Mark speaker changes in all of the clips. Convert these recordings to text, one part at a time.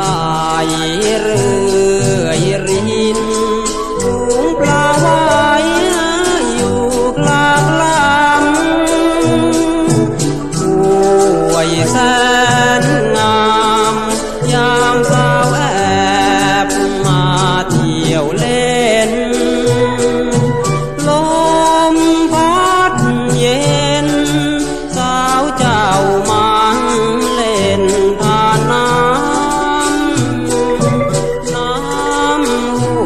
Speaker 1: ឡាយឬ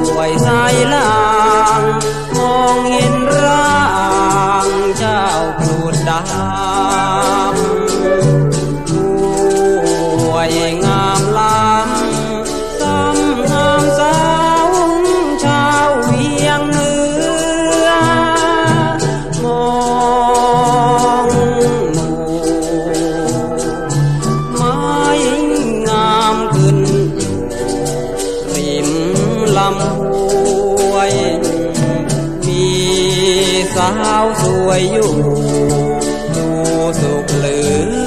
Speaker 1: ป่วยสายลางมองเห็นร่างเจ้าพูดดาำหวย มีสาวสวยอยู่ดูสุขหรือ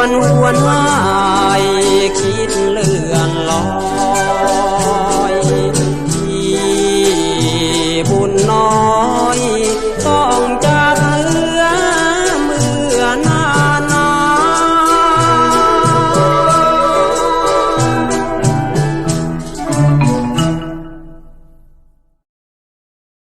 Speaker 1: one, one, one.